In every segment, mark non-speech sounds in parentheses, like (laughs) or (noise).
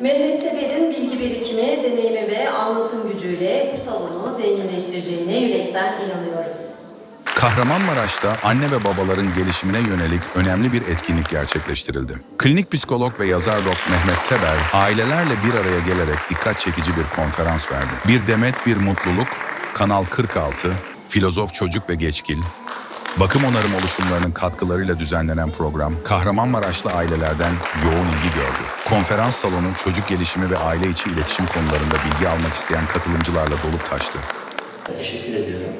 Mehmet Teber'in bilgi birikimi, deneyimi ve anlatım gücüyle bu salonu zenginleştireceğine yürekten inanıyoruz. Kahramanmaraş'ta anne ve babaların gelişimine yönelik önemli bir etkinlik gerçekleştirildi. Klinik psikolog ve yazar Dok Mehmet Teber, ailelerle bir araya gelerek dikkat çekici bir konferans verdi. Bir demet bir mutluluk, Kanal 46, Filozof Çocuk ve Geçkil, bakım onarım oluşumlarının katkılarıyla düzenlenen program, Kahramanmaraşlı ailelerden yoğun ilgi gördü. Konferans salonu çocuk gelişimi ve aile içi iletişim konularında bilgi almak isteyen katılımcılarla dolup taştı. Teşekkür ediyorum.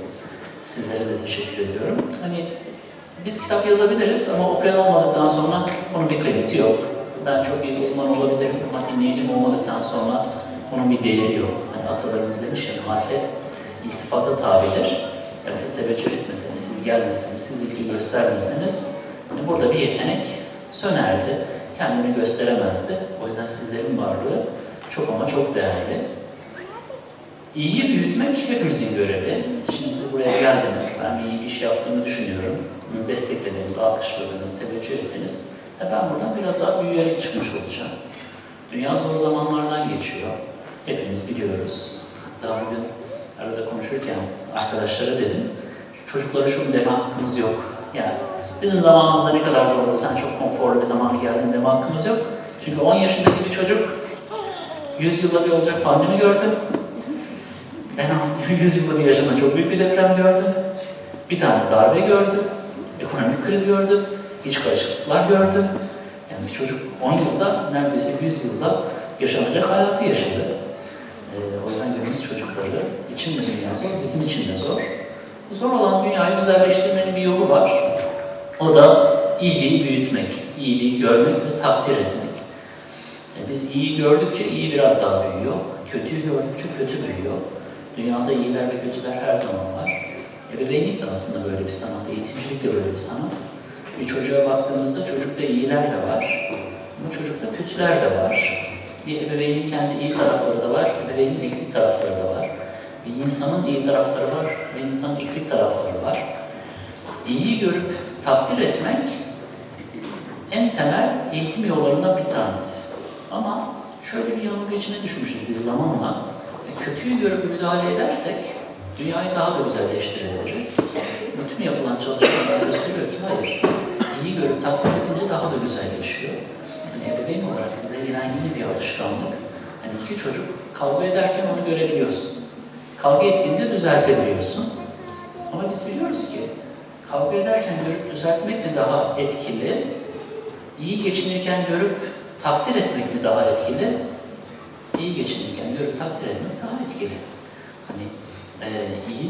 Sizlere de teşekkür ediyorum. Hani biz kitap yazabiliriz ama okuyan olmadıktan sonra onun bir kıymeti yok. Ben çok iyi uzman olabilirim ama dinleyicim olmadıktan sonra onun bir değeri yok. Hani atalarımız demiş ya marifet iltifata tabidir. Ya siz teveccüh etmeseniz, siz gelmeseniz, siz ilgi göstermeseniz hani burada bir yetenek sönerdi. Kendini gösteremezdi. O yüzden sizlerin varlığı çok ama çok değerli. İyiyi büyütmek hepimizin görevi. Şimdi siz buraya geldiniz. Ben iyi bir iş yaptığımı düşünüyorum. Desteklediniz, alkışladınız, teveccüh ettiniz. E ben buradan biraz daha büyüyerek çıkmış olacağım. Dünya zor zamanlardan geçiyor. Hepimiz biliyoruz. Hatta bugün arada konuşurken arkadaşlara dedim. Çocuklara şunu deme hakkımız yok. Yani bizim zamanımızda ne kadar zordu, sen çok konforlu bir zamana geldin deme hakkımız yok. Çünkü 10 yaşındaki bir çocuk 100 yılda bir olacak pandemi gördü. En az (laughs) 100 yılda bir yaşanan çok büyük bir deprem gördüm. Bir tane darbe gördüm. Ekonomik kriz gördüm. İç karışıklıklar gördüm. Yani bir çocuk 10 yılda neredeyse 100 yılda yaşanacak hayatı yaşadı. Ee, o yüzden günümüz çocukları için de dünya zor, bizim için de zor. Bu zor olan dünyayı güzelleştirmenin bir yolu var. O da iyiliği büyütmek, iyiliği görmek ve takdir etmek. E, Biz iyi gördükçe iyi biraz daha büyüyor. Kötüyü gördükçe kötü büyüyor. Dünyada iyiler ve kötüler her zaman var. Ebeveynlik de aslında böyle bir sanat, eğitimcilik de böyle bir sanat. Bir çocuğa baktığımızda çocukta iyiler de var ama çocukta kötüler de var. Bir ebeveynin kendi iyi tarafları da var, ebeveynin eksik tarafları da var. Bir insanın iyi tarafları var ve insanın eksik tarafları var. İyiyi görüp takdir etmek en temel eğitim yollarından bir tanesi. Ama şöyle bir yanılgı içine düşmüşüz biz zamanla. E, Kötüyü görüp müdahale edersek dünyayı daha da güzelleştirebiliriz. Bütün yapılan çalışmalar gösteriyor ki hayır, iyi görüp takdir edince daha da güzelleşiyor. Yani ebeveyn olarak bize gelen yine bir alışkanlık. Hani iki çocuk kavga ederken onu görebiliyorsun. Kavga ettiğinde düzeltebiliyorsun. Ama biz biliyoruz ki kavga ederken görüp düzeltmek mi daha etkili, iyi geçinirken görüp takdir etmek mi daha etkili, iyi geçinirken görüp takdir etmek daha etkili. Hani e, iyi